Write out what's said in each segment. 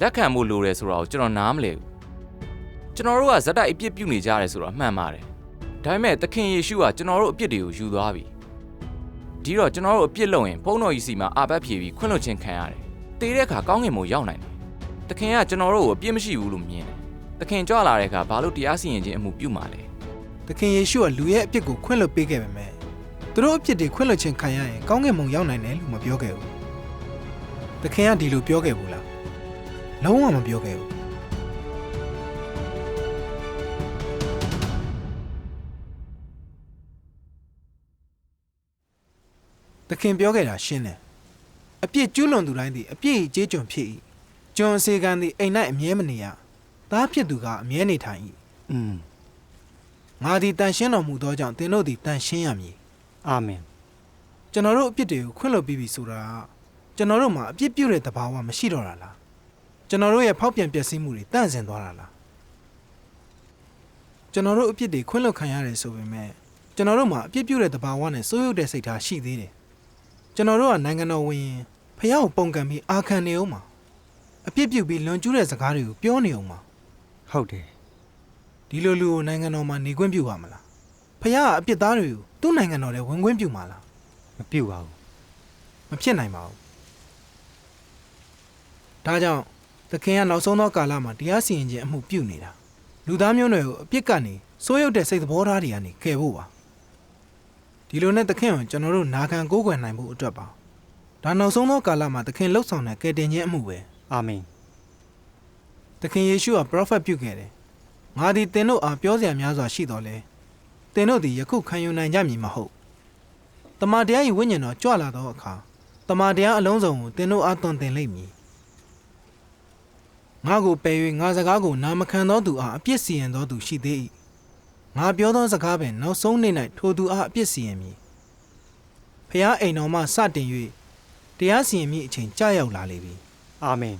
လက်ခံဖို့လိုတယ်ဆိုတာကိုကျွန်တော်နားမလည်ဘူးကျွန်တော်တို့ကဇက်တိုက်အပြစ်ပြုနေကြရတယ်ဆိုတော့အမှန်ပါတယ်ဒါပေမဲ့သခင်ယေရှုကကျွန်တော်တို့အပြစ်တွေကိုယူသွားပြီဒီတော့ကျွန်တော်တို့အပြစ်လုပ်ရင်ဘုန်းတော်ကြီးစီမှာအာပတ်ဖြေပြီးခွင့်လွှတ်ခြင်းခံရတယ်တေးတဲ့အခါကောင်းကင်ဘုံရောက်နိုင်တယ်သခင်ကကျွန်တော်တို့ကိုအပြစ်မရှိဘူးလို့မြင်တယ်သခင်ကြွလာတဲ့အခါဘာလို့တရားစီရင်ခြင်းအမှုပြုမှာလဲသခင်ယေရှုကလူရဲ့အပြစ်ကိုခွင့်လွှတ်ပေးခဲ့ပေမဲ့သူတို့အပြစ်တွေခွင့်လွှတ်ခြင်းခံရရင်ကောင်းကင်ဘုံရောက်နိုင်တယ်လို့မပြောခဲ့ဘူးသခင်ကဒီလိုပြောခဲ့ဘူးလား လုံးဝမပြောခဲ့ဘူးသခင်ပြောခဲ့တာရှင်းတယ်အပြစ်ကျူးလွန်သူတိုင်းသည်အပြစ်ကြီးကြေးကျွန်ဖြစ်၏ကျွန်အစေခံသည်အိမ်၌အမြဲမနေရသားဖြစ်သူကအမြဲနေထိုင်၏อืมငါသည်တန်ရှင်းတော်မူသောကြောင့်သင်တို့သည်တန်ရှင်းရမည်အာမင်ကျွန်တော်တို့အပြစ်တွေကိုခွင့်လွှတ်ပြီးပြီဆိုတာကကျွန်တော်တို့မှာအပြစ်ပြုတဲ့သဘာဝမရှိတော့တာလား ကျွန်တော်တို့ရဲ့ဖောက်ပြန်ပျက်စီးမှုတွေတန့်စင်သွားတာလားကျွန်တော်တို့အပြစ်တွေခွင့်လွှတ်ခံရတယ်ဆိုပေမဲ့ကျွန်တော်တို့မှာအပြစ်ပြုတဲ့သဘာဝနဲ့စိုးရုပ်တဲ့စိတ်ထားရှိသေးတယ်ကျွန်တော်တို့ကနိုင်ငံတော်ဝင်ရင်ဖះကိုပုံကံပြီးအာခံနေအောင်မှာအပြစ်ပြုပြီးလွန်ကျူးတဲ့စကားတွေကိုပြောနေအောင်မှာဟုတ်တယ်ဒီလိုလူကိုနိုင်ငံတော်မှာနေခွင့်ပြုပါမလားဖះကအပြစ်သားတွေကိုသူ့နိုင်ငံတော်ထဲဝင်ခွင့်ပြုမှာလားမပြုတ်ပါဘူးမဖြစ်နိုင်ပါဘူးဒါကြောင့် သခင်ကနောက်ဆုံးသောကာလမှာတရားစီရင်ခြင်းအမှုပြုနေတာလူသားမျိုးနွယ်ကိုအပြစ်ကနေစိုးရုပ်တဲ့စိတ်သဘောထားတွေကနေကယ်ဖို့ပါဒီလိုနဲ့သခင်ကိုကျွန်တော်တို့နာခံကိုးကွယ်နိုင်ဖို့အတွက်ပါဒါနောက်ဆုံးသောကာလမှာသခင်လှုပ်ဆောင်တဲ့ကယ်တင်ခြင်းအမှုပဲအာမင်သခင်ယေရှုကပရောဖက်ပြုခဲ့တယ်ငါသည်သင်တို့အားပြောစရာများစွာရှိတော်လဲသင်တို့သည်ယခုခံယူနိုင်ကြမည်မဟုတ်တမန်တရား၏ဝိညာဉ်တော်ကြွလာသောအခါတမန်တရားအလုံးစုံကိုသင်တို့အားသွန်သင်လိမ့်မည် ငါကိုပယ်၍ငါစကားကိုနာမခံသောသူအားအပြစ်စီရင်သောသူရှိသေး၏ငါပြောသောစကားပင်နောက်ဆုံးနေ့၌ထိုသူအားအပြစ်စီရင်မည်ဖျားအိမ်တော်မှစတင်၍တရားစီရင်မည့်အချိန်ကြာရောက်လာလေပြီအာမင်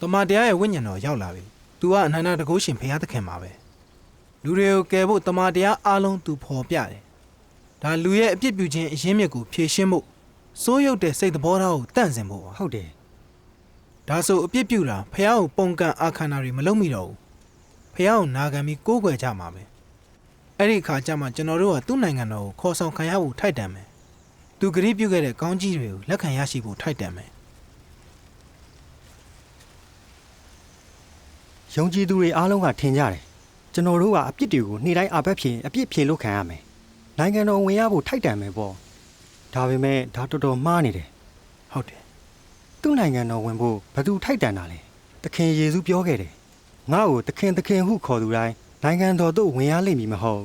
တမန်တရားရဲ့ဝိညာဉ်တော်ရောက်လာပြီ။ तू ကအနန္တတကုရှင်ဘုရားသခင်ပါပဲ။လူတွေကိုကယ်ဖို့တမန်တရားအားလုံး तू ဖော်ပြတယ်။ဒါလူရဲ့အပြစ်ပြုခြင်းအရင်းမြစ်ကိုဖြေရှင်းဖို့စိုးရုပ်တဲ့စိတ်သဘောထားကိုတန့်စင်ဖို့ပါဟုတ်တယ်။ ဒါဆိုအပြစ်ပြုတာဘုရားကိုပုံကန်အာခန္ဓာတွေမလုံးမိတော့ဘူး။ဘုရားကိုနာခံပြီးကိုးကွယ်ကြမှာပဲ။အဲ့ဒီအခါကျမှကျွန်တော်တို့ကသူ့နိုင်ငံတော်ကိုခေါ်ဆောင်ခံရဖို့ထိုက်တန်မယ်။ तू ဂရုပြုခဲ့တဲ့ကောင်းကြီးတွေကိုလက်ခံရရှိဖို့ထိုက်တန်မယ်ယုံကြည်သူတွေအားလုံးကထင်ကြတယ်ကျွန်တော်တို့ကအပြစ်တွေကိုနေ့တိုင်းအဘက်ဖြေအပြစ်ဖြေလို့ခံရမယ်နိုင်ငံတော်ဝင်ရဖို့ထိုက်တန်မယ်ပေါ့ဒါပေမဲ့ဒါတော်တော်မှားနေတယ်။ဟုတ်တယ် သူ့နိုင်ငံတော်ဝင်ဖို့ဘယ်သူထိုက်တန်တာလဲသခင်ယေရှုပြောခဲ့တယ်ငါ့ကိုသခင်သခင်ဟုခေါ်သူတိုင်းနိုင်ငံတော်သို့ဝင်ရလိမ့်မည်မဟုတ်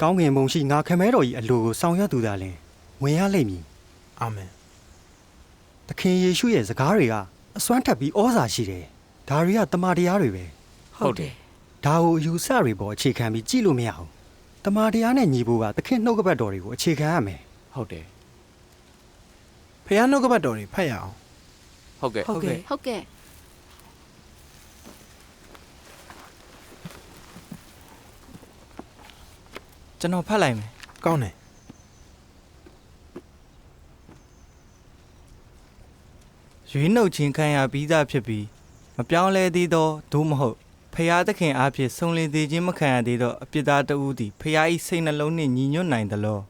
ကောင်းကင်ဘုံရှိငါခမဲတော်ကြီးအလိုကိုဆောင်ရွက်သူသာလျှင်ဝင်ရလိမ့်မည်။အာမင်သခင်ယေရှုရဲ့စကားတွေကအစွမ်းထက်ပြီးဩဇာရှိတယ်ဒါတွေကတမန်တရားတွေပဲဟုတ်တယ်ဒါကိုအယူဆတွေပေါ်အခြေခံပြီးကြည့်လို့မရဘူးတမန်တရားနဲ့ညီဖို့ကသခင်နှုတ်ကပတ်တော်တွေကိုအခြေခံရမယ်ဟုတ်တယ်။ဖះနှုတ်ကပတ်တော်တွေဖတ်ရအောင် ဟုတ်ကဲ့ဟုတ်ကဲ့ဟုတ်ကဲ့ကျွန်တော်ဖတ်လိုက်မယ်။ကောင်းတယ်ရွေးနှုတ်ခြင်းခံရပြီးသားဖြစ်ပြီးမပြောင်းလဲသေးသောဒို့မဟုတ်ဖျားသခင်အားဖြင့်ဆုံလင်သေးခြင်းမခံရသေးသောအပြစ်သားတဦးသည်ဖျား၏စိတ်နှလုံးနှင့်ညီညွတ်နိုင်သလော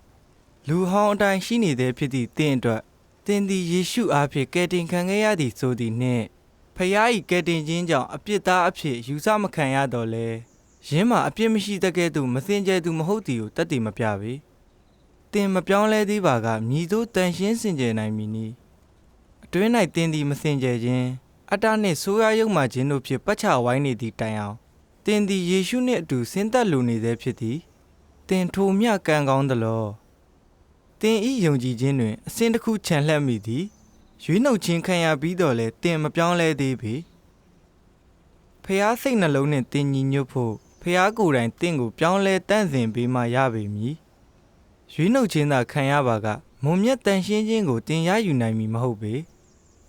လူဟောင်းအတိုင်းရှိနေသေးဖြစ်သည့်တင့်အတွက် တင်သည်ယေရှုအားဖြင့်ကယ်တင်ခံခဲ့ရသည်ဆိုသည်နှင့်ဖျား၏ကယ်တင်ခြင်းကြောင့်အပြစ်သားအဖြစ်ယူဆမခံရတော့လဲယင်းမှာအပြစ်မရှိတကဲ့သို့မစင်ကြဲသူမဟုတ်သည်ကိုတတ်တည်မပြပေတင်မပြောင်းလဲသေးပါကမြည်သို့တန်ရှင်းစင်ကြယ်နိုင်မည်နီအတွင်း၌တင်းသည်မစင်ကြယ်ခြင်းအတ္တနှင့်ဆိုးရရုံမှခြင်းတို့ဖြင့်ပတ်ချဝိုင်းနေသည့်တိုင်အောင်တင်းသည်ယေရှုနှင့်အတူဆင်းသက်လူနေသေးဖြစ်သည်တင်ထိုမြကံကောင်းသလော တင်းဤယုံကြည်ခြင်းတွင်အစဉ်တစ်ခုခြံလှက်မိသည်ရွေးနှုတ်ခြင်းခံရပြီးတော့လဲတင်မပြောင်းလဲသေးပေဖះစိတ်နှလုံးနှင့်တင်ညီညွတ်ဖို့ဖះကိုယ်တိုင်တင့်ကိုပြောင်းလဲတန့်စင်ပေးမှရပေမည်ရွေးနှုတ်ခြင်းသာခံရပါကမုံမြတ်တန်ရှင်းခြင်းကိုတင်ရယူနိုင်မည်မဟုတ်ပေ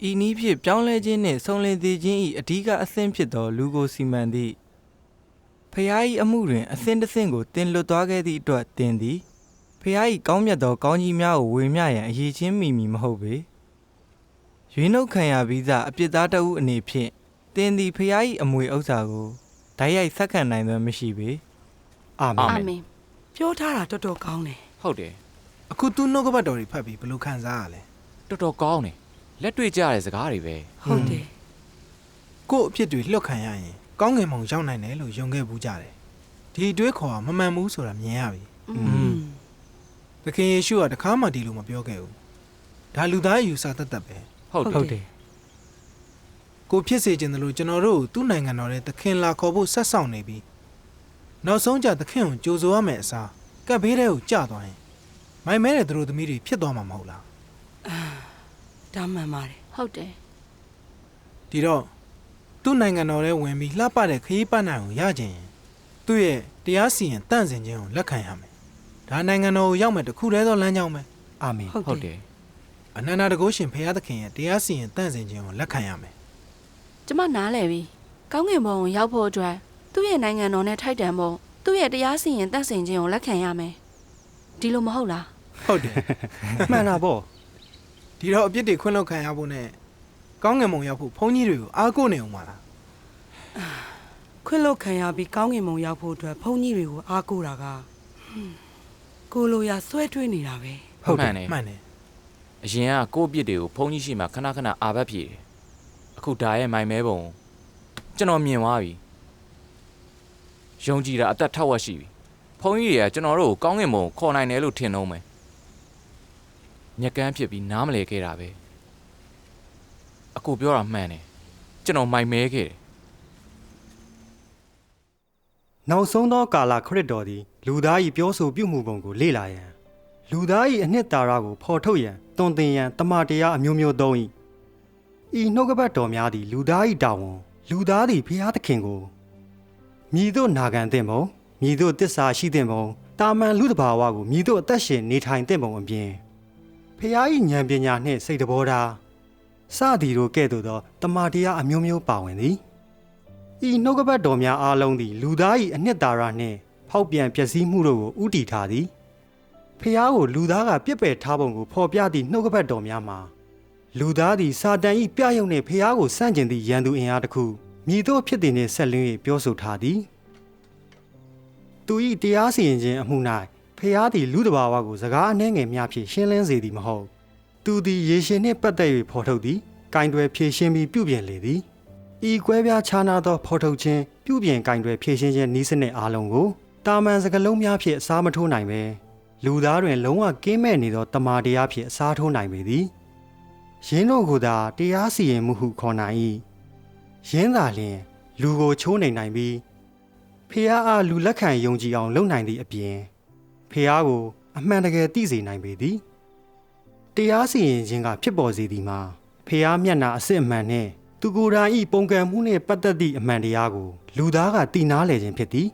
ဤနည်းဖြင့်ပြောင်းလဲခြင်းနှင့်ဆုံလင်သေးခြင်း၏အဓိကအဆင့်ဖြစ်သောလူကိုစီမံသည့်ဖျား၏အမှုတွင်အဆင့်တစ်ဆင့်ကိုတင်လွတ်သွားခဲ့သည့်အတွက်တင်သည် ဖျား၏ကောင်းမြတ်သောကောင်းကြီးများကိုဝေမျှရန်အရေးချင်းမိမီမဟုတ်ပေရွေးနှုတ်ခံရပြီးသားအပြစ်သားတဦးအနေဖြင့်တင်းသည်ဖျား၏အမွေဥစ္စာကိုဓာတ်ရိုက်ဆက်ခံနိုင်သောမရှိပေအာမအာင်မင်အာမင်ပြောထားတာတော်တော်ကောင်းတယ်ဟုတ်တယ်အခုသူနှုတ်ကပတ်တော်တွေဖတ်ပြီးဘယ်လိုခံစားရလဲတော်တော်ကောင်းတယ်လက်တွေ့ကြတဲ့စကားတွေပဲဟုတ်တယ်ကို့အဖြစ်တွေလွတ်ခံရရင်ကောင်းငင်မုံရောက်နိုင်တယ်လို့ယုံခဲ့ဘူးကြတယ်ဒီအတွေးခေါ်ကမမှန်ဘူးဆိုတာမြင်ရပြီอืม သခင်ယေရှုကတခါမှဒီလိုမပြောခဲ့ဘူးဒါလူသားရဲ့ယူဆတတ်တတ်ပဲဟုတ်တယ်ဟုတ်တယ်ကိုဖြစ်စေခြင်းတလို့ကျွန်တော်တို့ကိုသူ့နိုင်ငံတော်ရဲ့သခင်လာခေါ်ဖို့ဆက်ဆောင်နေပြီးနောက်ဆုံးကြသခင်ကိုကြိုဆိုရမယ့်အစားကပ်ဘေးတဲ့ကိုကြာသွားရင်မိုင်မဲတဲ့သူတို့သမီးတွေဖြစ်သွားမှာမဟုတ်လားဒါမှန်ပါတယ်ဟုတ်တယ်ဒီတော့သူ့နိုင်ငံတော်ရဲ့ဝင်ပြီးလှပတဲ့ခရီးပတ်နိုင်ကိုရခြင်းရင်သူ့ရဲ့တရားစီရင်တန့်စင်ခြင်းကိုလက်ခံရမယ် ဒါနိုင်ငံတော်ကိုရောက်မဲ့တစ်ခုတည်းသောလမ်းကြောင်းပဲအာမင်ဟုတ်ဟုတ်တတယ်ယ်အနန္တတကုရှင်ဖရာသခင်ရဲ့တရားစီရင်တန့်စင်ခြင်းကိုလက်ခံရမယ်ကျမနားလည်ပြီကောင်းကင်ဘုံကိုရောက်ဖို့အတွက်သူ့ရဲ့နိုင်ငံတော်နဲ့ထိုက်တန်ဖို့သူ့ရဲ့တရားစီရင်တတ်ဆင်ခြင်းကိုလက်ခံရမယ်ဒီလိုမဟုတ်လားဟုတ်တယ် မှန်တာပေါ့ဒီတော့အပြစ်တွေခွင့်လွှတ်ခံရဖို့နဲ့ကောင်းငင်မုံရောက်ဖို့ဘုန်းကြီးတွေကိုအားကိုးနေအောင်ပါလားခွင့်လွတ်ခံရပြီးကောင်းကင်ဘုံရောက်ဖို့အတွက်ဘုန်းကြီးတွေကိုအားကိုးတာကဟွန်း ကိုလိုရာဆွဲတွေးနေတာပဲဟုတ်တယ်မှန်တယ်မှန်တယ်အရင်ကကိုယ့်အပြစ်တွေကိုဖုန်းကြီးရှိမှခဏခဏအာဘတ်ပြေတယ်အခုဒါရဲ့မိုင်မဲပုံကိုကျွန်တော်မြင်သွားပြီယုံကြည်တာအသက်ထောက်ဝက်ရှိပြီဖုန်းကြီးတွေကကျွန်တော်တို့ကိုကောင်းကင်ဘုံကိုခေါ်နိုင်တယ်လို့ထင်တော့မယ်ညက်ကန်းဖြစ်ပြီးနားမလဲခဲ့တာပဲအခုပြောတာမှန်တယ်ကျွန်တော်မိုင်မဲခဲ့တယ် နောက်ဆုံးသောကာလခရစ်တော်သည် လူသား၏ပြောဆိုပြုမှုပုံကိုလေ့လာရန်လူသား၏အနှစ်သာရကိုဖော်ထုတ်ရန်တွင်တင်ရန်တမန်တရားအမျိုးမျိုးသုံး၏ဤနှုတ်ကပတ်တော်များသည်လူသား၏တာဝန်လူသားသည်ဖျားသခင်ကိုမြည်တို့နာခံတဲ့မုံမြည်တို့တစ္ဆာရှိတဲ့မုံတာမန်လူတစ်ဘာဝကိုမြည်တို့အသက်ရှင်နေထိုင်တဲ့မုံအပြင်ဖျား၏ဉာဏ်ပညာနှင့်စိတ်တဘောထားစသည်တို့ကဲ့သို့သောတမန်တရားအမျိုးမျိုးပါဝင်သည် ဤနှုတ်ကပတ်တော်များအားလုံးသည်လူသား၏အနှစ်သာရနှင့်ဖောက်ပြန်ပျက်စီးမှုတို့ကိုဥတီထားသည်ဖျားကိုလူသားကပြစ်ပယ်ထားပုံကိုဖော်ပြသည့်နှုတ်ကပတ်တော်များမှာလူသားသည်စာတန်၏ပြယုံနှင့်ဖျားကိုစန့်ကျင်သည့်ရန်သူအင်အားတစ်ခုမြည်သောဖြစ်သည်နှင့်ဆက်လင်း၍ပြောဆိုထားသည်သူ၏တရားစီရင်ခြင်းအမှု၌ဖျားသည်လူတစ်ဘာဝကိုစကားအနှဲငယ်များဖြင့်ရှင်းလင်းစေသည်မဟုတ်သူသည်ရေရှင်နှင့်ပတ်သက်၍ဖော်ထုတ်သည်ကင်တွယ်ဖြည့်ရှင်းပြီးပြုပြင်လေသည် ဤကွဲပြားခြားနာသောဖော်ထုတ်ခြင်းပြုပြင်ကင်တွယ်ဖြည့်ရှင်းခြင်းနည်းစနစ်အားလုံးကိုတာမန်စကလုံးများဖြင့်အစားမထိုးနိုင်ပဲလူသားတွင်လုံးဝကင်းမဲ့နေသောတမာတရားဖြင့်အစားထိုးနိုင်ပေသည်ယင်းတို့ကိုသာတရားစီရင်မှုဟုခေါ်နိုင်၏ယင်းသာလျှင် လူကိုချိုးနေနိုင်ပြီးဖះအားလူလက်ခံယုံကြည်အောင်လုပ်နိုင်သည့်အပြင်ဖះကိုအမှန်တကယ်သိစေနိုင်ပေသည်တရားစီရင်ခြင်းကဖြစ်ပေါ်စေသည်မှာဖះမျက်နာအစစ်အမှန်နှင့် သူကိုယ်တိုင်ဤပုံကံမှုနှင့်ပတ်သက်သည့်အမှန်တရားကို လူသားကသိနာလေခြင်းဖြစ်သည်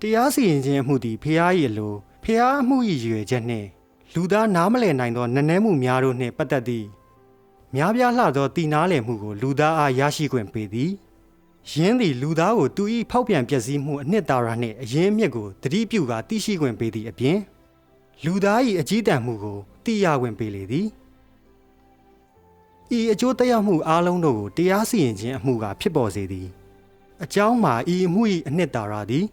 တရားစီရင်ခြင်းအမှုသည်ဖျား၏အလိုဖျားအမှု၏ရည်ရွယ်ချက်နှင့်လူသားနားမလည်နိုင်သောနည်းနည်းမှုများတို့နှင့်ပတ်သက်သည့်များပြားလှသောသိနာလေမှုကိုလူသားအားရရှိခွင့်ပေးသည်ယင်းသည်လူသားကိုသူ၏ဖောက်ပြန်ပျက်စီးမှုအနှစ်သာရနှင့်အရင်းအမြစ်ကိုတတိပြုကာသိရှိခွင့်ပေးသည့်အပြင်လူသား၏အကြီးတန်းမှုကိုသိရခွင့်ပေးလေသည် ဤအကျိုးသက်ရောက်မှုအားလုံးတို့ကိုတရားစီရင်ခြင်းအမှုကဖြစ်ပေါ်စေသည်အကြောင်းမှာဤအမှု၏အနှစ်သာရသည်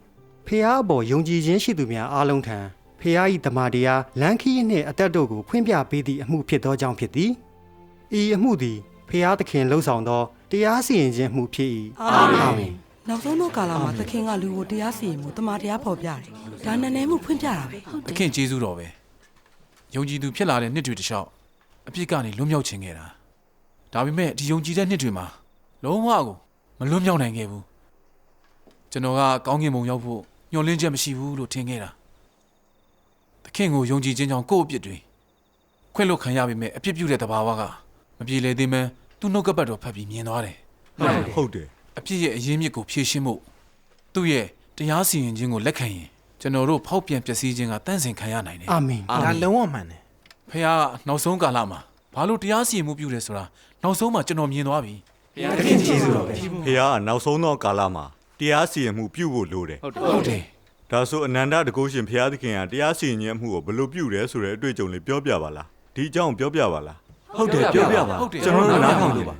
ဖះအပေါ်ယုံကြည်ခြင်းရှိသူများအားလုံးထံဖះ၏တမန်တရားလမ်းခီးနှင့်အသက်တို့ကိုဖွင့်ပြပေးသည့်အမှုဖြစ်သောကြောင့်ဖြစ်သည်ဤအမှုသည်ဖះသခင်လှုပ်ဆောင်သောတရားစီရင်ခြင်းအမှုဖြစ်၏အာမင်နောက်ဆုံးတော့ကာလမှာသခင်ကလူကိုတရားစီရင်မှုတမန်တရားဖော်ပြတယ်ဒါနည်းနည်းမှုဖွင့်ပြတာပဲဟုတ်တသယ်ခင်ကျေးဇူးတော်ပဲယုံကြည်သူဖြစ်လာတဲ့နှစ်တွေတခြားအပြစ်ကနေလွတ်မြောက်ခြင်းခဲ့တာ ဒါပေမဲ့ဒီယုံကြည်တဲ့နှစ်တွေမှာလုံးဝကိုမလွတ်မြောက်နိုင်ခဲ့ဘူးကျွန်တော်ကကောင်းကင်ဘုံရောက်ဖို့ညှော်လင့်ချက်မရှိဘူးလို့ထင်ခဲ့တာသခင်ကိုယုံကြည်ခြင်းကြောင့်ကိုယ့်အပြစ်တွေခွင့်လွတ်ခံရပေမဲ့အပြစ်ပြုတဲ့တဘာဝကမပြေလည်သေးမှန်းသူ့နှုတ်ကပတ်တော်ဖတ်ပြီးမြင်သွားတယ်ဟုတ်တယ်အပြစ်ရဲ့အရင်းမြစ်ကိုဖြေရှင်းဖို့သူ့ရဲ့တရားစီရင်ခြင်းကိုလက်ခံရင်ကျွန်တော်တို့ဖောက်ပြန်ပျက်စီးခြင်းကတန့်စင်ခံရနိုင်တယ်အာမင်ဒါလုံးဝမှန်တယ်ဖះနောက်ဆုံးကာလမှာဘာလို့တရားစီရင်မှုပြုတယ်ဆိုတာ နောက်ဆုံးမှာကျွန်တော်မြင်သွားပြီသခင်ကျေးဇူးတော်ပဲဖះကနောက်ဆုံးသောကာလမှာတရားစီရင်မှုပြုဖို့လိုတယ်ဟုတ်တယ်ဟုတ်တယ်ဒါဆိုအနန္တတကုရှင်ဖះသခင်ကတရားစီရင်ခြင်းအမှုကိုဘယ်လိုပြုတယ်ဆိုတဲ့အတွေ့အကြုံလေးပြောပြပါလားဒီအကြောင်းပြောပြပါလားဟဟုတ်တယ်ပြောပြပါဟုတ်တယ်ကျွန်တော်တို့နားထောင်လို့ပါ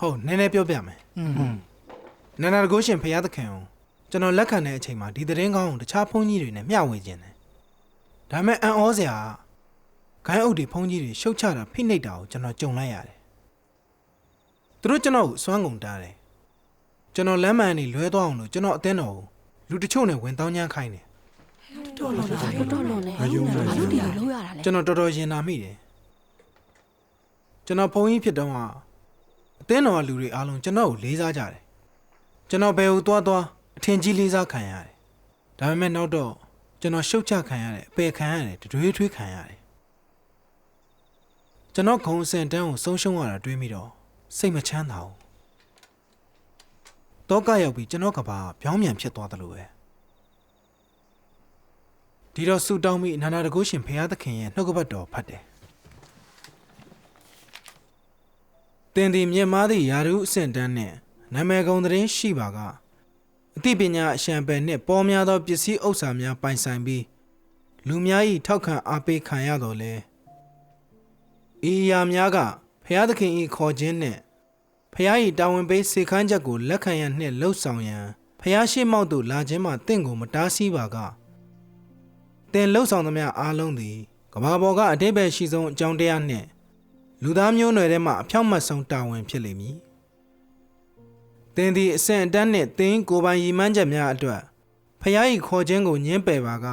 ဟုတ်နည်းနည်းပြောပြမယ်နန္ဒာတကုရှင်ဖရာသခင်ကိုကျွန်တော်လက်ခံတဲ့အချိန်မှာဒီသတင်းကောင်းကိုတခြားဘုန်းကြီးတွေနဲ့မျှဝေခြင်းတယ်ဒါပေမဲ့အံ့ဩစရာက ဂိုင်းအုပ်တွေဘုန်းကြီးတွေရှုတ်ချတာဖိနှိပ်တာကိုကျွန်တော်ကြုံလိုက်ရတယ်သူတို့ကျွန်တော်ကိုစွမ်းကုန်တားတယ်ကျွန်တော်လမ်းမှန်နေလွဲသွားအောင်လို့ကျွန်တော်အသင်းတော်ကိုလူတချို့နဲ့ဝင်တောင်းညမ်းခိုင်းတယ်တော်တော်တော်တော်လုံးလေဘာလို့ဒီလိုလုပ်ရတာလဲကျွန်တော်တော်တော်ရင်နာမိတယ်ကျွန်တော်ဘုန်းကြီးဖြစ်တော့ကအသင်းတော်ကလူတွေအားလုံးကျွန်တော်ကိုလေးစားကြတယ်ကျွန်တော်ဘယ်ကိုသွားသွားအထင်ကြီးလေးစားခံရတယ်ဒါပေမဲ့နောက်တော့ကျွန်တော်ရှုတ်ချခံရတယ်အပယ်ခံရတယ်တတွေးထွေးခံရတယ် ကျွန်တော်ခုံအစင်တန်းကိုဆုံးရှုံးရတာတွေးမိတော့စိတ်မချမ်းသာဘူးတော့ကရောက်ပြီးကျွန်တော်ကဘာပြောင်းပြန်ဖြစ်သွားတယ်လို့ပဲဒီတော့ဆူတောင်းပြီးအနန္ဒတကုရှင်ဖရာသခင်ရဲ့နှုတ်ကပတ်တော်ဖတ်တယ်တင်ဒီမြင့်မားသည့်ယာရုအဆင့်တန်းနှင့်နာမည်ကုံသတင်းရှိပါကအသိပညာအရှံပယ်နှင့်ပေါ်များသောပစ္စည်းဥစ္စာများပိုင်ဆိုင်ပြီးလူများ၏ထောက်ခံအားပေးခံရတော်လဲ ဤအရာများကဖျားသခင်၏ခေါ်ခြင်းနှင့်ဖျား၏တာဝန်ပေးစေခိုင်းချက်ကိုလက်ခံရန်နှင့်လှုပ်ဆောင်ရန်ဖျားရှိမောက်သို့လာခြင်းမှတင့်ကိုမတားဆီးပါကတင်လှုပ်ဆောင်သမျှအားလုံးသည်ကမ္ဘာပေါ်ကအတိပ္ပယ်ရှိဆုံးအကြောင်းတရားနှင့်လူသားမျိုးနွယ်ထဲမှအဖြောင့်မတ်ဆုံးတာဝန်ဖြစ်လိမ့်မည်သင်သည်အဆင့်အတန်းနှင့်သင်ကိုယ်ပိုင်ရည်မှန်းချက်များအတွက်ဖျား၏ခေါ်ခြင်းကိုညှင်းပယ်ပါက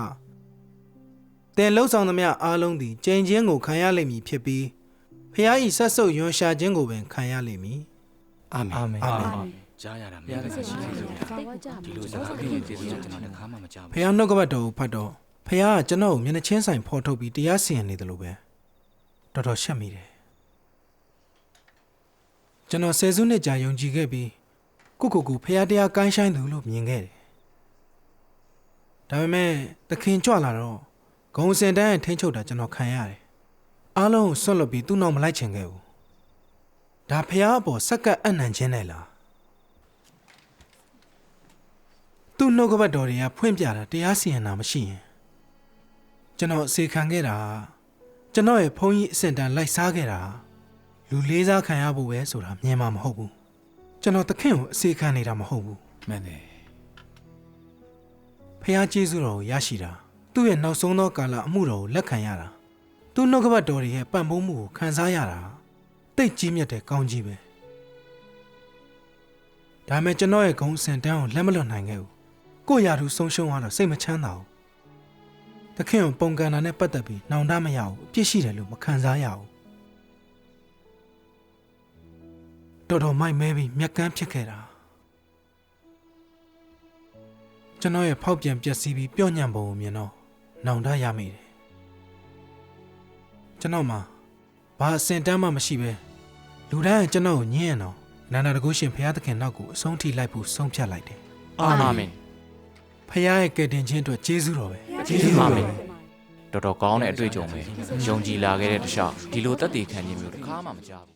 သင်လှုပ်ဆောင်သမျှအားလုံးသည်ကြိမ်ချင်းကိုခံရလိမ့်မည်ဖြစ်ပြီးဖျား၏ဆက်ဆုပ်ယွန်ရှာခြင်းကိုပင်ခံရလိမ့်မည်အာမင်အာမင်အာမင်ကြားရတာမင်းကရှိနေလို့ဒီလိုစကားကြီးတွေကျွန်တော်တခါမှမကြားဖဘူးျားနှုတ်ကပတ်တော်ကိုဖတ်တော့ဖျားကကျွန်တော်ကိုမျက်နှာချင်းဆိုင်ဖော်ထုတ်ပြီးတရားစီရင်နေတယ်လို့ပဲတော်တော်ရှက်မိတယ်ကျွန်တော်ဆယ်စုနှစ်ကြာယုံကြည်ခဲ့ပြီးကိုကိုကိုဖျားတရားကိုင်းဆိုင်သူလို့မြင်ခဲ့တယ်ဒါပေမဲ့သခင်ကြွလာတော့ ဂုံစင်တန်းရဲ့ထိန်းချုပ်တာကျွန်တော်ခံရတယ်အားလုံးကိုဆွတ်လွတ်ပြီးသူ့နောက်မလိုက်ချင်ခဲ့ဘူးဒါဖျားအပေါ်စက္ကပ်အနံ့ခြင်းနဲ့လားသူ့နှုတ်ကပတ်တော်တွေကဖွင့်ပြတာတရားစီရင်တာမရှိရင်ကျွန်တော်အစေခံခဲ့တာကျွန်တော်ရဲ့ဘုန်းကြီးအစင်တန်လိုက်စားခဲ့တာလူလေးစားခံရဖို့ပဲဆိုတာမြင်မှာမဟုတ်ဘူးကျွန်တော်သခင်ကိုအစေခံနေတာမဟုတ်ဘူးမှန်တယ်ဖះကျေးဇူးတော်ကိုရရှိတာ သူ့ရဲ့နောက်ဆုံးသောကာလအမှုတော်ကိုလက်ခံရတာသူ့နှုတ်ကပတ်တော်တွေရဲ့ပံ့ပိုးမှုကိုခံစားရတာတိတ်ကြီးမြတ်တဲ့ကောင်းကြီးပဲဒါပေမဲ့ကျွန်တော်ရဲ့ဂုံစင်တန်းကိုလက်မလွတ်နိုင်ခဲ့ဘူးကိုယ့်ရာထူးဆုံးရှုံးသွားတော့စိတ်မချမ်းသာဘူးသခင်ကိုပုံကန်တာနဲ့ပတ်သက်ပြီးနှောင်တမရဘူးအပြစ်ရှိတယ်လို့မခံစားရဘူးတော်တော်မိုက်မဲပြီးမျက်ကန်းဖြစ်ခဲ့တာကျွန်တော်ရဲ့ဖောက်ပြန်ပျက်စီးပြီးပြော့ညံ့ပုံကိုမြင်တော့ နောင်တရမိတယ်ကျွန်တော်မှာဘာအစင်တမ်းမှမရှိပဲလူတိုင်းကကျွန်တော်ကိုညှင်းရအောင်နန္ဒတကုရှင်ဘုရားသခင်နောက်ကိုအဆုံးထိလိုက်ဖို့ဆုံးဖြတ်လိုက်တယ်အာမင်ဖခင်ရဲ့ကယ်တင်ခြင်းအတွက်ကျေးဇူးတော်ပဲကျေးဇူးပါမယ်တော်တော်ကောင်းတဲ့အတွေ့အကြုံပဲယုံကြည်လာခဲ့တဲ့တခြားဒီလိုတက်တည်ခံခြင်းမျိုးတစ်ခါမှမကြားဘူး